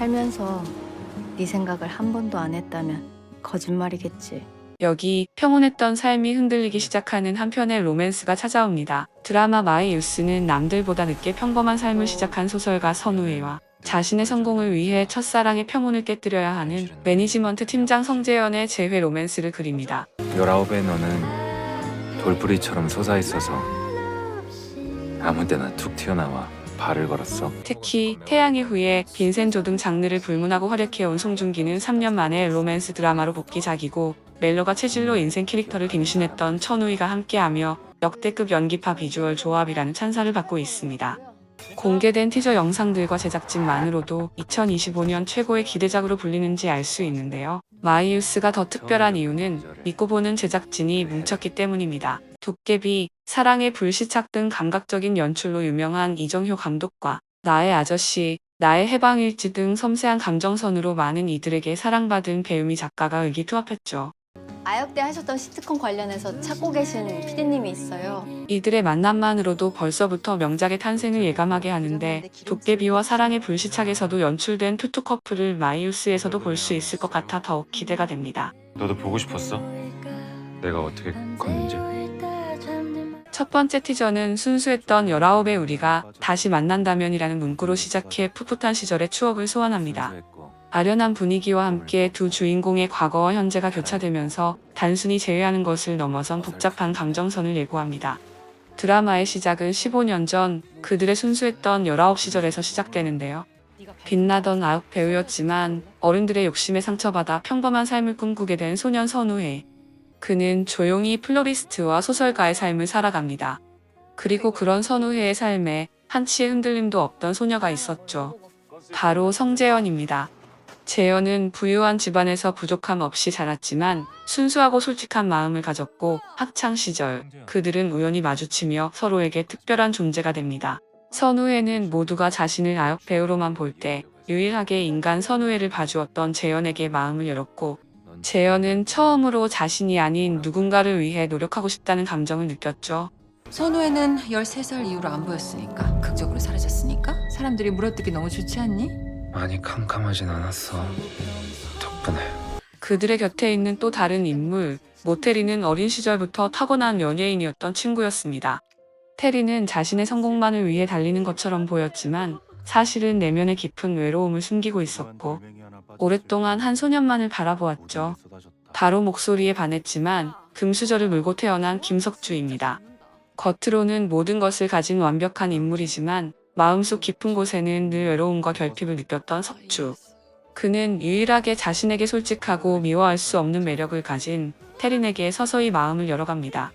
살면서 네 생각을 한 번도 안 했다면 거짓말이겠지. 여기 평온했던 삶이 흔들리기 시작하는 한편의 로맨스가 찾아옵니다. 드라마 마이 유스는 남들보다 늦게 평범한 삶을 시작한 소설가 선우회와 자신의 성공을 위해 첫사랑의 평온을 깨뜨려야 하는 매니지먼트 팀장 성재현의 재회 로맨스를 그립니다. 열아홉에 너는 돌뿌리처럼 솟아있어서 아무 데나 툭 튀어나와 발을 걸었어. 특히 태양의 후예, 빈센조 등 장르를 불문하고 활약해온 송중기는 3년 만에 로맨스 드라마로 복귀작이고 멜로가 체질로 인생 캐릭터를 빙신했던 천우희가 함께하며 역대급 연기파 비주얼 조합이라는 찬사를 받고 있습니다. 공개된 티저 영상들과 제작진만으로도 2025년 최고의 기대작으로 불리는지 알 수 있는데요. 마이유스가 더 특별한 이유는 믿고 보는 제작진이 뭉쳤기 때문입니다. 도깨비, 사랑의 불시착 등 감각적인 연출로 유명한 이정효 감독과 나의 아저씨, 나의 해방일지 등 섬세한 감정선으로 많은 이들에게 사랑받은 배우미 작가가 의기투합했죠. 아역대 하셨던 시트콤 관련해서 찾고 계신 피디님이 있어요. 이들의 만남만으로도 벌써부터 명작의 탄생을 예감하게 하는데 도깨비와 사랑의 불시착에서도 연출된 투투 커플을 마이유스에서도 볼 수 있을 것 같아 더욱 기대가 됩니다. 너도 보고 싶었어? 내가 어떻게 컸는지? 첫 번째 티저는 순수했던 19의 우리가 다시 만난다면이라는 문구로 시작해 풋풋한 시절의 추억을 소환합니다. 아련한 분위기와 함께 두 주인공의 과거와 현재가 교차되면서 단순히 제외하는 것을 넘어선 복잡한 감정선을 예고합니다. 드라마의 시작은 15년 전 그들의 순수했던 19 시절에서 시작되는데요. 빛나던 아역 배우였지만 어른들의 욕심에 상처받아 평범한 삶을 꿈꾸게 된 소년 선우해. 그는 조용히 플로리스트와 소설가의 삶을 살아갑니다. 그리고 그런 선우해의 삶에 한치의 흔들림도 없던 소녀가 있었죠. 바로 성재현입니다. 재현은 부유한 집안에서 부족함 없이 자랐지만 순수하고 솔직한 마음을 가졌고 학창 시절 그들은 우연히 마주치며 서로에게 특별한 존재가 됩니다. 선우회는 모두가 자신을 아역 배우로만 볼 때 유일하게 인간 선우회를 봐주었던 재현에게 마음을 열었고 재현은 처음으로 자신이 아닌 누군가를 위해 노력하고 싶다는 감정을 느꼈죠. 선우에는 13살 이후로 안 보였으니까 극적으로 사라졌으니까 사람들이 물어뜯기 너무 좋지 않니? 많이 캄캄하진 않았어. 덕분에. 그들의 곁에 있는 또 다른 인물, 모테리는 어린 시절부터 타고난 연예인이었던 친구였습니다. 테리는 자신의 성공만을 위해 달리는 것처럼 보였지만 사실은 내면의 깊은 외로움을 숨기고 있었고 오랫동안 한 소년만을 바라보았죠. 바로 목소리에 반했지만 금수저를 물고 태어난 김석주입니다. 겉으로는 모든 것을 가진 완벽한 인물이지만 마음속 깊은 곳에는 늘 외로움과 결핍을 느꼈던 석주. 그는 유일하게 자신에게 솔직하고 미워할 수 없는 매력을 가진 태린에게 서서히 마음을 열어갑니다.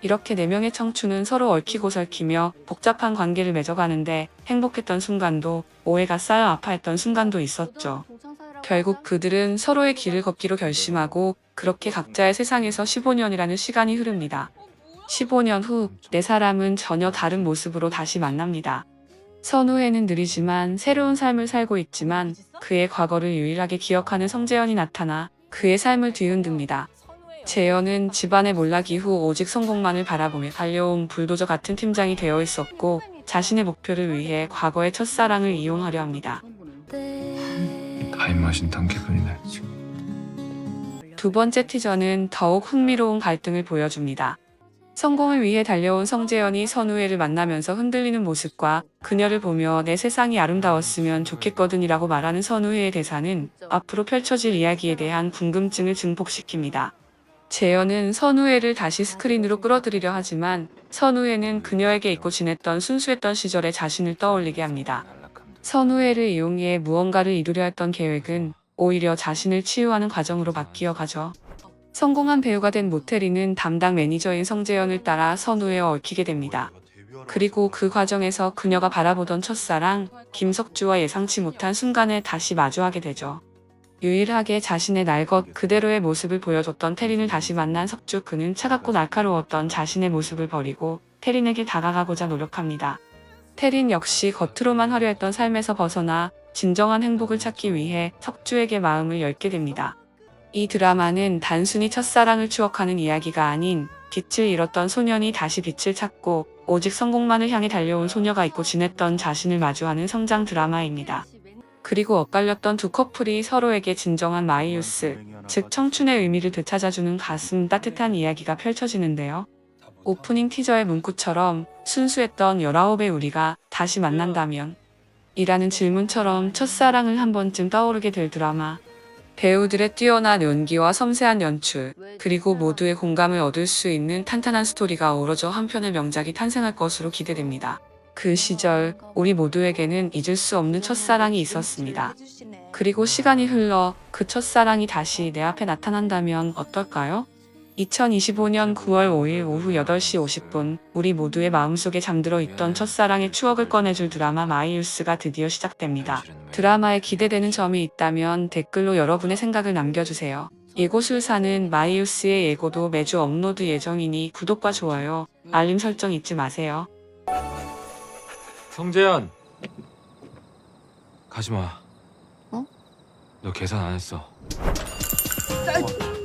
이렇게 네 명의 청춘은 서로 얽히고 설키며 복잡한 관계를 맺어가는데 행복했던 순간도 오해가 쌓여 아파했던 순간도 있었죠. 결국 그들은 서로의 길을 걷기로 결심하고 그렇게 각자의 세상에서 15년이라는 시간이 흐릅니다. 15년 후내 사람은 전혀 다른 모습으로 다시 만납니다. 선우에는 느리지만 새로운 삶을 살고 있지만 그의 과거를 유일하게 기억하는 성재현이 나타나 그의 삶을 뒤흔듭니다. 재현은 집안의 몰락 이후 오직 성공만을 바라보며 달려온 불도저 같은 팀장이 되어 있었고 자신의 목표를 위해 과거의 첫사랑을 이용하려 합니다. 타임머신 탄 기분이네. 두 번째 티저는 더욱 흥미로운 갈등을 보여줍니다. 성공을 위해 달려온 성재현이 선우애를 만나면서 흔들리는 모습과 그녀를 보며 내 세상이 아름다웠으면 좋겠거든이라고 말하는 선우애의 대사는 앞으로 펼쳐질 이야기에 대한 궁금증을 증폭시킵니다. 재현은 선우애를 다시 스크린으로 끌어들이려 하지만 선우애는 그녀에게 잊고 지냈던 순수했던 시절의 자신을 떠올리게 합니다. 선우애를 이용해 무언가를 이루려 했던 계획은 오히려 자신을 치유하는 과정으로 바뀌어 가죠. 성공한 배우가 된 모태리는 담당 매니저인 성재현을 따라 선우에 얽히게 됩니다. 그리고 그 과정에서 그녀가 바라보던 첫사랑 김석주와 예상치 못한 순간에 다시 마주하게 되죠. 유일하게 자신의 날 것 그대로의 모습을 보여줬던 태린을 다시 만난 석주 그는 차갑고 날카로웠던 자신의 모습을 버리고 태린에게 다가가고자 노력합니다. 태린 역시 겉으로만 화려했던 삶에서 벗어나 진정한 행복을 찾기 위해 석주에게 마음을 열게 됩니다. 이 드라마는 단순히 첫사랑을 추억하는 이야기가 아닌 빛을 잃었던 소년이 다시 빛을 찾고 오직 성공만을 향해 달려온 소녀가 잊고 지냈던 자신을 마주하는 성장 드라마입니다. 그리고 엇갈렸던 두 커플이 서로에게 진정한 마이유스, 즉 청춘의 의미를 되찾아주는 가슴 따뜻한 이야기가 펼쳐지는데요. 오프닝 티저의 문구처럼 순수했던 19의 우리가 다시 만난다면 이라는 질문처럼 첫사랑을 한 번쯤 떠오르게 될 드라마. 배우들의 뛰어난 연기와 섬세한 연출, 그리고 모두의 공감을 얻을 수 있는 탄탄한 스토리가 어우러져 한 편의 명작이 탄생할 것으로 기대됩니다. 그 시절 우리 모두에게는 잊을 수 없는 첫사랑이 있었습니다. 그리고 시간이 흘러 그 첫사랑이 다시 내 앞에 나타난다면 어떨까요? 2025년 9월 5일 오후 8시 50분 우리 모두의 마음속에 잠들어 있던 첫사랑의 추억을 꺼내줄 드라마 마이유스가 드디어 시작됩니다. 드라마에 기대되는 점이 있다면 댓글로 여러분의 생각을 남겨주세요. 예고술사는 마이유스의 예고도 매주 업로드 예정이니 구독과 좋아요, 알림 설정 잊지 마세요. 성재현 가지마 어? 너 계산 안 했어 아,